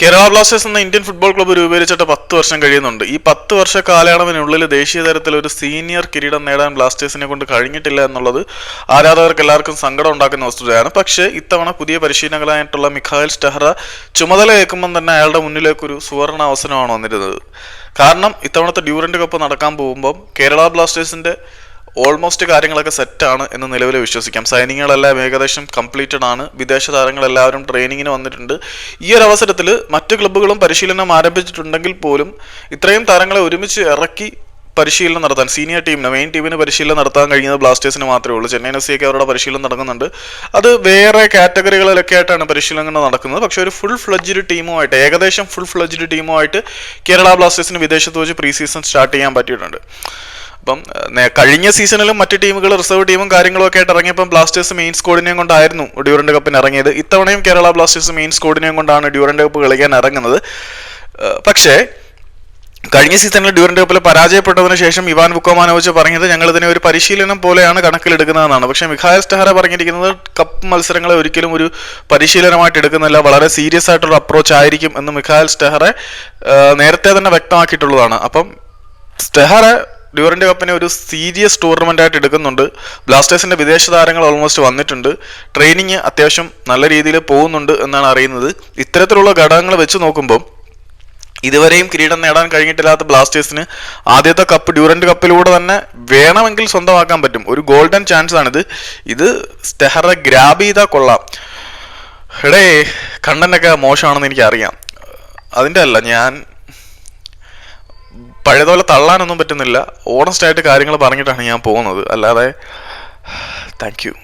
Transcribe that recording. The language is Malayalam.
കേരള ബ്ലാസ്റ്റേഴ്സ് എന്ന ഇന്ത്യൻ ഫുട്ബോൾ ക്ലബ്ബ് രൂപീകരിച്ചിട്ട് പത്ത് വർഷം കഴിയുന്നുണ്ട്. ഈ പത്ത് വർഷ കാലയളവിനുള്ളിൽ ദേശീയ തലത്തിൽ ഒരു സീനിയർ കിരീടം നേടാൻ ബ്ലാസ്റ്റേഴ്സിനെ കൊണ്ട് കഴിഞ്ഞിട്ടില്ല എന്നുള്ളത് ആരാധകർക്ക് എല്ലാവർക്കും സങ്കടം ഉണ്ടാക്കുന്ന വസ്തുതയാണ്. പക്ഷേ ഇത്തവണ പുതിയ പരിശീലകനായിട്ടുള്ള മിഖായൽ സ്റ്റെഹ്റ ചുമതല ഏൽക്കുമ്പം തന്നെ അയാളുടെ മുന്നിലേക്കൊരു സുവർണ അവസരമാണ് വന്നിരുന്നത്. കാരണം ഇത്തവണത്തെ ഡ്യൂറന്റ് കപ്പ് നടക്കാൻ പോകുമ്പം കേരള ബ്ലാസ്റ്റേഴ്സിന്റെ ഓൾമോസ്റ്റ് കാര്യങ്ങളൊക്കെ സെറ്റാണ് എന്ന് നിലവിൽ വിശ്വസിക്കാം. സൈനിങ്ങുകളെല്ലാം ഏകദേശം കംപ്ലീറ്റഡ് ആണ്. വിദേശ താരങ്ങളെല്ലാവരും ട്രെയിനിങ്ങിന് വന്നിട്ടുണ്ട്. ഈ ഒരു അവസരത്തിൽ മറ്റ് ക്ലബ്ബുകളും പരിശീലനം ആരംഭിച്ചിട്ടുണ്ടെങ്കിൽ പോലും ഇത്രയും താരങ്ങളെ ഒരുമിച്ച് ഇറക്കി പരിശീലനം നടത്താൻ സീനിയർ ടീമിന് മെയിൻ ടീമിന് പരിശീലനം നടത്താൻ കഴിയുന്നത് ബ്ലാസ്റ്റേഴ്സിന് മാത്രമേ ഉള്ളൂ. ചെന്നൈ എഫ് സിയൊക്കെ അവരുടെ പരിശീലനം നടക്കുന്നുണ്ട്. അത് വേറെ കാറ്റഗറികളിലൊക്കെ ആയിട്ടാണ് പരിശീലനങ്ങൾ നടക്കുന്നത്. പക്ഷേ ഒരു ഫുൾ ഫ്ലഡ്ജ്ഡ് ടീമുമായിട്ട് ഏകദേശം ഫുൾ ഫ്ലഡ്ജ്ഡ് ടീമുമായിട്ട് കേരള ബ്ലാസ്റ്റേഴ്സിന് വിദേശത്ത് വെച്ച് പ്രീ സീസൺ സ്റ്റാർട്ട് ചെയ്യാൻ പറ്റിയിട്ടുണ്ട്. അപ്പം കഴിഞ്ഞ സീസണിലും മറ്റു ടീമുകൾ റിസർവ് ടീമും കാര്യങ്ങളും ഒക്കെ ആയിട്ട് ഇറങ്ങിയപ്പം ബ്ലാസ്റ്റേഴ്സ് മെയിൻ സ്കോഡിനെയും കൊണ്ടായിരുന്നു ഡ്യൂറന്റ് കപ്പിന് ഇറങ്ങിയത്. ഇത്തവണയും കേരള ബ്ലാസ്റ്റേഴ്സ് മെയിൻ സ്കോഡിനെയും കൊണ്ടാണ് ഡ്യൂറന്റ് കപ്പ് കളിക്കാൻ ഇറങ്ങുന്നത്. പക്ഷേ കഴിഞ്ഞ സീസണിൽ ഡ്യൂറന്റ് കപ്പിൽ പരാജയപ്പെട്ടതിന് ശേഷം ഇവാൻ ബുക്കോമാനോവിച്ച് പറഞ്ഞത് ഞങ്ങൾ ഇതിനെ ഒരു പരിശീലനം പോലെയാണ് കണക്കിലെടുക്കുന്നതെന്നാണ്. പക്ഷേ മിഖായൽ സ്റ്റഹറ പറഞ്ഞിരിക്കുന്നത് കപ്പ് മത്സരങ്ങളെ ഒരിക്കലും ഒരു പരിശീലനമായിട്ട് എടുക്കുന്നില്ല വളരെ സീരിയസ് ആയിട്ടുള്ള അപ്രോച്ച് ആയിരിക്കും എന്ന് മിഖായൽ സ്റ്റെഹറെ നേരത്തെ തന്നെ വ്യക്തമാക്കിയിട്ടുള്ളതാണ്. അപ്പം സ്റ്റെഹറ ഡ്യൂറന്റ് കപ്പിനെ ഒരു സീരിയസ് ടൂർണമെന്റ് ആയിട്ട് എടുക്കുന്നുണ്ട്. ബ്ലാസ്റ്റേഴ്സിന്റെ വിദേശ താരങ്ങൾ ഓൾമോസ്റ്റ് വന്നിട്ടുണ്ട്. ട്രെയിനിങ് അത്യാവശ്യം നല്ല രീതിയിൽ പോകുന്നുണ്ട് എന്നാണ് അറിയുന്നത്. ഇത്തരത്തിലുള്ള ഘടകങ്ങൾ വെച്ച് നോക്കുമ്പോൾ ഇതുവരെയും കിരീടം നേടാൻ കഴിഞ്ഞിട്ടില്ലാത്ത ബ്ലാസ്റ്റേഴ്സിന് ആദ്യത്തെ കപ്പ് ഡ്യൂറന്റ് കപ്പിലൂടെ തന്നെ വേണമെങ്കിൽ സ്വന്തമാക്കാൻ പറ്റും. ഒരു ഗോൾഡൻ ചാൻസ് ആണിത്. ഇത് സ്റ്റെഹറെ ഗ്രാബ് ചെയ്താൽ കൊള്ളാം. എടേ കണ്ടന്റൊക്കെ മോശമാണെന്ന് എനിക്കറിയാം. അതിന്റെ അല്ല ഞാൻ പഴയതുപോലെ തള്ളാനൊന്നും പറ്റുന്നില്ല. ഓണസ്റ്റ് ആയിട്ട് കാര്യങ്ങൾ പറഞ്ഞിട്ടാണ് ഞാൻ പോകുന്നത്. അല്ലാതെ താങ്ക്